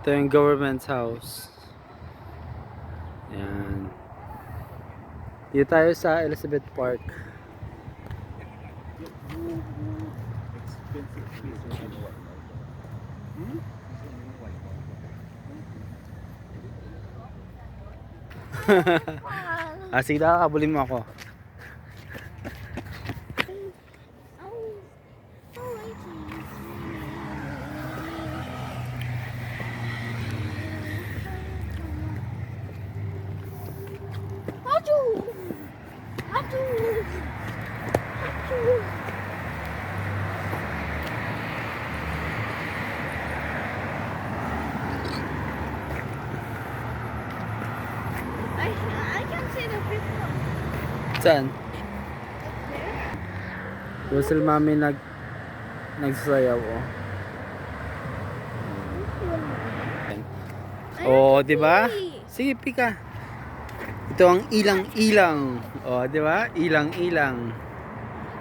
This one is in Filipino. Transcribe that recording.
Ito yung government's house. Yan. Dito tayo sa Elizabeth Park. ah, sige daw, kabulin mo ako. Saan? Sila mami nag nagsasayaw oh. Oh, 'di ba? Sige, pika. Ito ang ilang-ilang. Oh, 'di ba? Ilang-ilang.